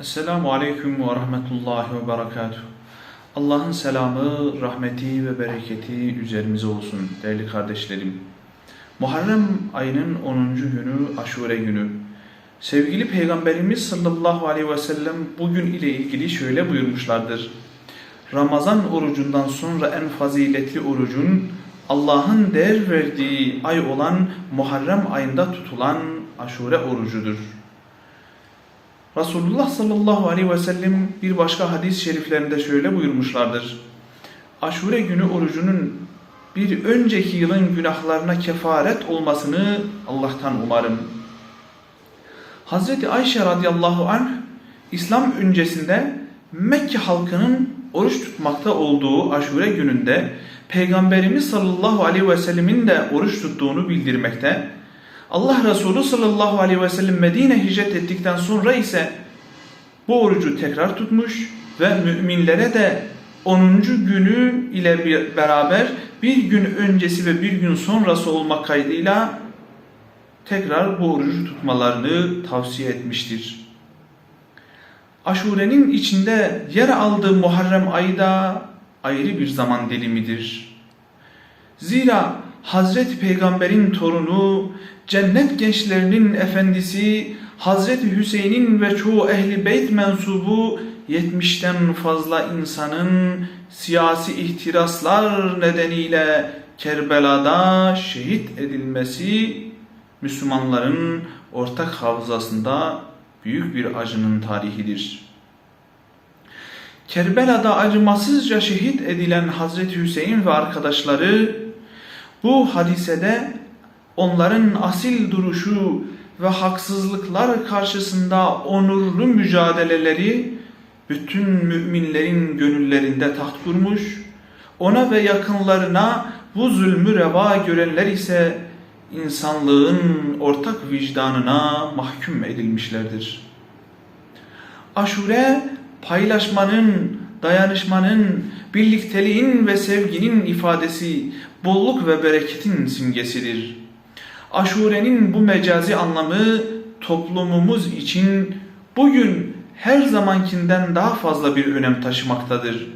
Esselamu Aleyküm ve Rahmetullahi ve Berekatuhu. Allah'ın selamı, rahmeti ve bereketi üzerimize olsun değerli kardeşlerim. Muharrem ayının 10. günü Aşure günü. Sevgili Peygamberimiz sallallahu aleyhi ve sellem bugün ile ilgili şöyle buyurmuşlardır. Ramazan orucundan sonra en faziletli orucun Allah'ın değer verdiği ay olan Muharrem ayında tutulan Aşure orucudur. Resulullah sallallahu aleyhi ve sellem bir başka hadis-i şeriflerinde şöyle buyurmuşlardır. Aşure günü orucunun bir önceki yılın günahlarına kefaret olmasını Allah'tan umarım. Hazreti Ayşe radıyallahu anh İslam öncesinde Mekke halkının oruç tutmakta olduğu aşure gününde Peygamberimiz sallallahu aleyhi ve sellemin de oruç tuttuğunu bildirmekte. Allah Resulü sallallahu aleyhi ve sellem Medine hicret ettikten sonra ise bu orucu tekrar tutmuş ve müminlere de 10. günü ile beraber bir gün öncesi ve bir gün sonrası olmak kaydıyla tekrar bu orucu tutmalarını tavsiye etmiştir. Aşurenin içinde yer aldığı Muharrem ayı da ayrı bir zaman dilimidir. Zira Hazreti Peygamber'in torunu, cennet gençlerinin efendisi, Hazreti Hüseyin'in ve çoğu ehli beyt mensubu 70'ten fazla insanın siyasi ihtiraslar nedeniyle Kerbela'da şehit edilmesi Müslümanların ortak hafızasında büyük bir acının tarihidir. Kerbela'da acımasızca şehit edilen Hazreti Hüseyin ve arkadaşları bu hadisede onların asil duruşu ve haksızlıklar karşısında onurlu mücadeleleri bütün müminlerin gönüllerinde taht kurmuş, ona ve yakınlarına bu zulmü reva görenler ise insanlığın ortak vicdanına mahkum edilmişlerdir. Aşure paylaşmanın, dayanışmanın, birlikteliğin ve sevginin ifadesi, bolluk ve bereketin simgesidir. Aşurenin bu mecazi anlamı toplumumuz için bugün her zamankinden daha fazla bir önem taşımaktadır.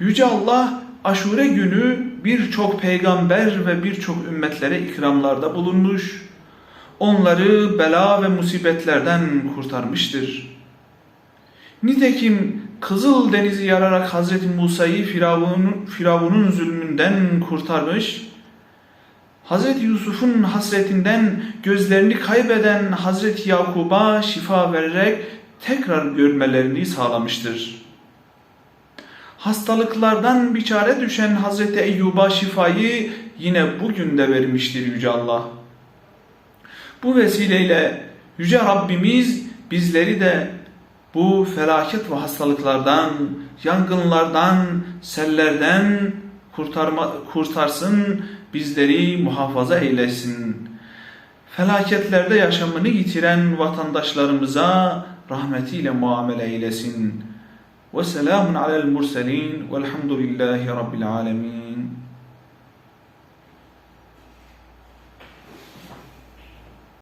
Yüce Allah aşure günü birçok peygamber ve birçok ümmetlere ikramlarda bulunmuş, onları bela ve musibetlerden kurtarmıştır. Nitekim Kızıl Denizi yararak Hazreti Musa'yı Firavun'un Firavun'un zulmünden kurtarmış, Hazreti Yusuf'un hasretinden gözlerini kaybeden Hazreti Yakub'a şifa vererek tekrar görmelerini sağlamıştır. Hastalıklardan bir çare düşen Hazreti Eyyub'a şifayı yine bugün de vermiştir Yüce Allah. Bu vesileyle Yüce Rabbimiz bizleri de bu felaket ve hastalıklardan, yangınlardan, sellerden kurtarma, kurtarsın, bizleri muhafaza eylesin. Felaketlerde yaşamını yitiren vatandaşlarımıza rahmetiyle muamele eylesin. Ve selamun alel murselin velhamdülillahi rabbil alemin.